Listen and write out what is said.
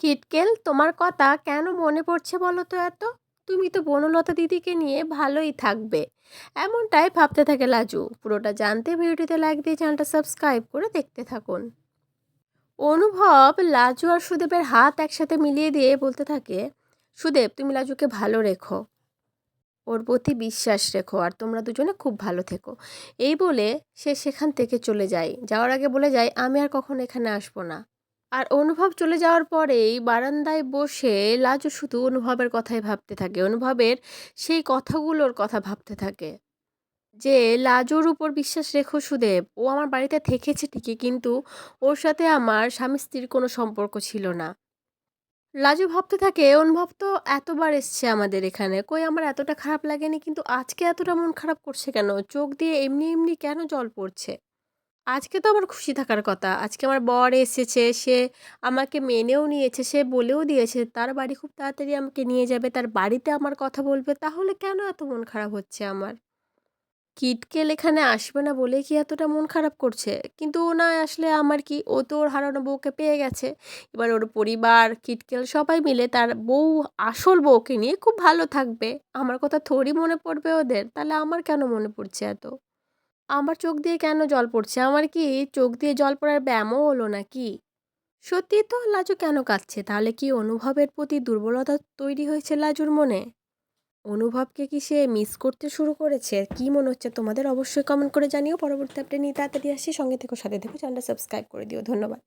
কিটকেল, তোমার কথা কেন মনে পড়ছে বলো তো এত? তুমি তো বনলতা দিদিকে নিয়ে ভালোই থাকবে। এমনটাই ভাবতে থাকে লাজু। পুরোটা জানতে ভিডিওটিতে লাইক দিয়ে চ্যানেলটা সাবস্ক্রাইব করে দেখতে থাকুন। অনুভব, লাজু আর সুদেবের হাত একসাথে মিলিয়ে দিয়ে বলতে থাকে, সুদেব, তুমি লাজুকে ভালো রেখো। ওর প্রতি বিশ্বাস রেখো আর তোমরা দুজনে খুব ভালো থেকো। এই বলে সে সেখান থেকে চলে যায়। যাওয়ার আগে বলে যায়, আমি আর কখন এখানে আসব না। আর অনুভব চলে যাওয়ার পরেই বারান্দায় বসে লাজু শুধু অনুভবের কথাই ভাবতে থাকে, অনুভবের সেই কথাগুলোর কথা ভাবতে থাকে। যে লাজুর উপর বিশ্বাস রেখো সুদেব, ও আমার বাড়িতে থেকেছে ঠিকই কিন্তু ওর সাথে আমার স্বামী স্ত্রীর কোনো সম্পর্ক ছিল না। লাজু ভাবতে থাকে, অনুভব তো এতবার এসছে আমাদের এখানে, কই আমার এতটা খারাপ লাগেনি কিন্তু আজকে এতটা মন খারাপ করছে কেন? চোখ দিয়ে এমনি এমনি কেন জল পড়ছে? আজকে তো আমার খুশি থাকার কথা। আজকে আমার বর এসেছে, সে আমাকে মেনেও নিয়েছে, সে বলেও দিয়েছে, তার বাড়ি খুব তাড়াতাড়ি আমাকে নিয়ে যাবে, তার বাড়িতে আমার কথা বলবে, তাহলে কেন এত মন খারাপ হচ্ছে আমার? কিটকেল এখানে আসবে না বলে কি এতটা মন খারাপ করছে? কিন্তু ও না, আসলে আমার কি, ও তো ওর হারানো বউকে পেয়ে গেছে। এবার ওর পরিবার, কিটকেল সবাই মিলে তার বউ, আসল বউকে নিয়ে খুব ভালো থাকবে। আমার কথা থোড়ি মনে পড়বে ওদের, তাহলে আমার কেন মনে পড়ছে এত? আমার চোখ দিয়ে কেন জল পড়ছে? আমার কি চোখ দিয়ে জল পড়ার ব্যায়ামও হলো নাকি? সত্যি তো লাজু কেন কাঁদছে? তাহলে কি অনুভবের প্রতি দুর্বলতা তৈরি হয়েছে লাজুর মনে? অনুভবকে কি সে মিস করতে শুরু করেছে? কি মনে হচ্ছে তোমাদের? অবশ্যই কমেন্ট করে জানিও। পরবর্তী আপডেট নিয়ে তাড়াতাড়ি আসি। সঙ্গে থেকে, সাথে দেখো চ্যানেলটা সাবস্ক্রাইব করে দিও। ধন্যবাদ।